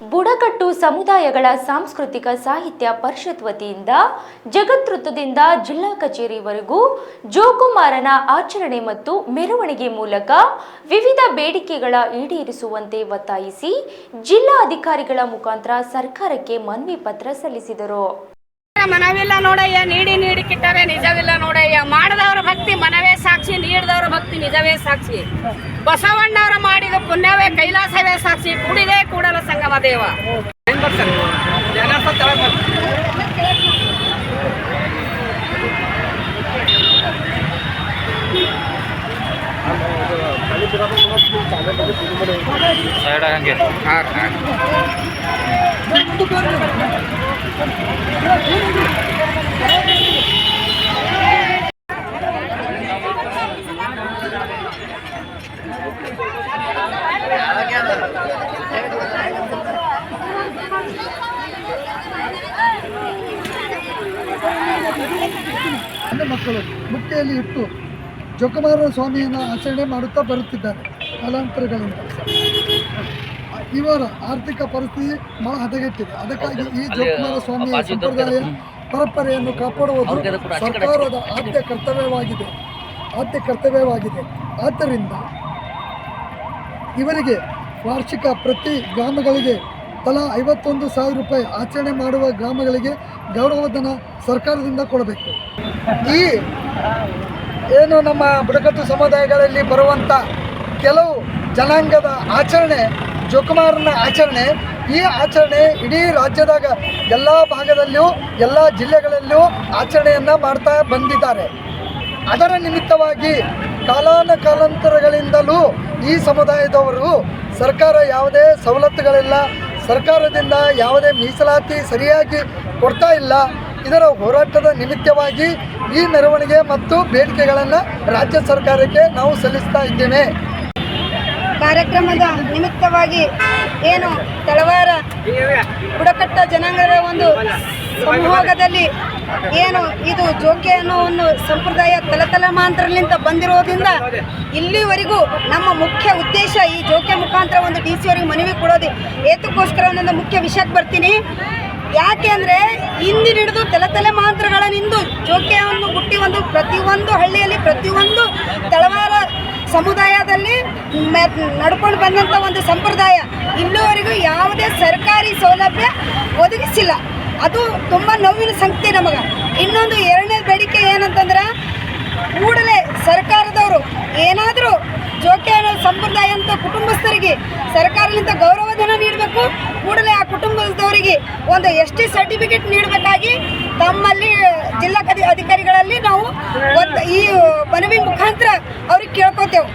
ಬುಡಕಟ್ಟು ಸಮುದಾಯಗಳ ಸಾಂಸ್ಕೃತಿಕ ಸಾಹಿತ್ಯ ಪರಿಷತ್ ವತಿಯಿಂದ ಜಗತ್ತೃತ್ತದಿಂದ ಜಿಲ್ಲಾ ಕಚೇರಿವರೆಗೂ ಜೋಕುಮಾರನ ಆಚರಣೆ ಮತ್ತು ಮೆರವಣಿಗೆ ಮೂಲಕ ವಿವಿಧ ಬೇಡಿಕೆಗಳ ಈಡೇರಿಸುವಂತೆ ಒತ್ತಾಯಿಸಿ ಜಿಲ್ಲಾ ಅಧಿಕಾರಿಗಳ ಮುಖಾಂತರ ಸರ್ಕಾರಕ್ಕೆ ಮನವಿ ಪತ್ರ ಸಲ್ಲಿಸಿದರು. ಮನವಿಲ್ಲ ನೋಡಯ್ಯ ನೀಡಿ ನೀಡಿ ಕಿಟ್ಟರೆ ನಿಜವಿಲ್ಲ ನೋಡಯ್ಯ. ಮಾಡಿದವರ ಭಕ್ತಿ ಮನವೇ ಸಾಕ್ಷಿ ನೀಡಿದವರ ಭಕ್ತಿ ನಿಜವೇ ಸಾಕ್ಷಿ. ಬಸವಣ್ಣವರ ಮಾಡಿದ ಪುಣ್ಯವೇ ಕೈಲಾಸವೇ ಸಾಕ್ಷಿ ಕೂಡಿದೆ ಕೂಡಲ ಸಂಗಮ ದೇವ. ಸೈಡ್ ಹಂಗೆ ಸಣ್ಣ ಮಕ್ಕಳು ಮುಕ್ತಿಯಲ್ಲಿ ಇಟ್ಟು ಜೋಕುಮಾರ ಸ್ವಾಮಿಯನ್ನು ಆಚರಣೆ ಮಾಡುತ್ತಾ ಬರುತ್ತಿದ್ದಾರೆ ಕಾಲಾಂತರಗಳಿಂದ. ಇವರ ಆರ್ಥಿಕ ಪರಿಸ್ಥಿತಿ ಬಹಳ ಹದಗೆಟ್ಟಿದೆ. ಅದಕ್ಕಾಗಿ ಈ ಜೋಕುಮಾರ ಸ್ವಾಮಿಯ ಸಂಪ್ರದಾಯ, ಪರಂಪರೆಯನ್ನು ಕಾಪಾಡುವುದು ಸರ್ಕಾರದ ಆದ್ಯ ಕರ್ತವ್ಯವಾಗಿದೆ. ಆದ್ಯ ಕರ್ತವ್ಯವಾಗಿದೆ. ಆದ್ದರಿಂದ ಇವರಿಗೆ ವಾರ್ಷಿಕ ಪ್ರತಿ ಗ್ರಾಮಗಳಿಗೆ ತಲಾ ಐವತ್ತೊಂದು ಸಾವಿರ ರೂಪಾಯಿ ಆಚರಣೆ ಮಾಡುವ ಗ್ರಾಮಗಳಿಗೆ ಗೌರವಧನ ಸರ್ಕಾರದಿಂದ ಕೊಡಬೇಕು. ಈ ಏನು ನಮ್ಮ ಬುಡಕಟ್ಟು ಸಮುದಾಯಗಳಲ್ಲಿ ಬರುವಂಥ ಕೆಲವು ಜನಾಂಗದ ಆಚರಣೆ, ಜೋಕುಮಾರನ ಆಚರಣೆ, ಈ ಆಚರಣೆ ಇಡೀ ರಾಜ್ಯದಾಗ ಎಲ್ಲ ಭಾಗದಲ್ಲಿಯೂ, ಎಲ್ಲ ಜಿಲ್ಲೆಗಳಲ್ಲಿಯೂ ಆಚರಣೆಯನ್ನು ಮಾಡ್ತಾ ಬಂದಿದ್ದಾರೆ. ಅದರ ನಿಮಿತ್ತವಾಗಿ ಕಾಲಾನ ಕಾಲಾಂತರಗಳಿಂದಲೂ ಈ ಸಮುದಾಯದವರು ಸರ್ಕಾರ ಯಾವುದೇ ಸವಲತ್ತುಗಳಿಲ್ಲ, ಸರ್ಕಾರದಿಂದ ಯಾವುದೇ ಮೀಸಲಾತಿ ಸರಿಯಾಗಿ ಕೊಡ್ತಾ ಇಲ್ಲ. ಇದರ ಹೋರಾಟದ ನಿಮಿತ್ತವಾಗಿ ಈ ಮೆರವಣಿಗೆ ಮತ್ತು ಬೇಡಿಕೆಗಳನ್ನು ರಾಜ್ಯ ಸರ್ಕಾರಕ್ಕೆ ನಾವು ಸಲ್ಲಿಸ್ತಾ ಇದ್ದೇವೆ. ಕಾರ್ಯಕ್ರಮದ ನಿಮಿತ್ತವಾಗಿ ಏನು ತಳವಾರ ಬುಡಕಟ್ಟ ಜನಾಂಗದ ಒಂದು ಸಮೂಹದಲ್ಲಿ ಏನು ಇದು ಜೋಕೆ ಅನ್ನೋ ಒಂದು ಸಂಪ್ರದಾಯ ತಲೆತಲೆಮಾಂತರಲಿಂದ ಬಂದಿರೋದ್ರಿಂದ ಇಲ್ಲಿವರೆಗೂ ನಮ್ಮ ಮುಖ್ಯ ಉದ್ದೇಶ ಈ ಜೋಕೆ ಮುಖಾಂತರ ಒಂದು ಡಿ ಸಿ ಅವರಿಗೆ ಮನವಿ ಕೊಡೋದು. ಏತಕ್ಕೋಸ್ಕರ ಒಂದೊಂದು ಮುಖ್ಯ ವಿಷಯಕ್ಕೆ ಬರ್ತೀನಿ. ಯಾಕೆ ಅಂದರೆ ಹಿಂದಿನ ಹಿಡಿದು ತಲೆ ತಲೆಮಾಂತರಗಳನ್ನಿಂದು ಜೋಕೆಯನ್ನು ಹುಟ್ಟಿ ಒಂದು ಪ್ರತಿಯೊಂದು ಹಳ್ಳಿಯಲ್ಲಿ ಪ್ರತಿಯೊಂದು ತಳವಾರ ಸಮುದಾಯದಲ್ಲಿ ನಡ್ಕೊಂಡು ಬಂದಂಥ ಒಂದು ಸಂಪ್ರದಾಯ ಇಲ್ಲಿವರೆಗೂ ಯಾವುದೇ ಸರ್ಕಾರಿ ಸೌಲಭ್ಯ ಒದಗಿಸಿಲ್ಲ. ಅದು ತುಂಬ ನೋವಿನ ಸಂಗತಿ ನಮಗೆ. ಇನ್ನೊಂದು ಎರಡನೇ ಬೇಡಿಕೆ ಏನಂತಂದ್ರೆ, ಕೂಡಲೇ ಸರ್ಕಾರದವರು ಏನಾದರೂ ಜೋಕೆ ಅನ್ನೋ ಸಂಪ್ರದಾಯ ಅಂತ ಕುಟುಂಬಸ್ಥರಿಗೆ ಸರ್ಕಾರದಿಂದ ಗೌರವಧನ ನೀಡಬೇಕು. ಕೂಡಲೇ ಆ ಕುಟುಂಬದವರಿಗೆ ಒಂದು ಎಸ್ ಟಿ ಸರ್ಟಿಫಿಕೇಟ್ ನೀಡಬೇಕಾಗಿ ತಮ್ಮಲ್ಲಿ ಜಿಲ್ಲಾ ಅಧಿ- ಅಧಿಕಾರಿಗಳಲ್ಲಿ ನಾವು ಈ ಮನವಿ ಮುಖಾಂತರ ಅವ್ರಿಗೆ ಕೇಳ್ಕೊತೇವೆ.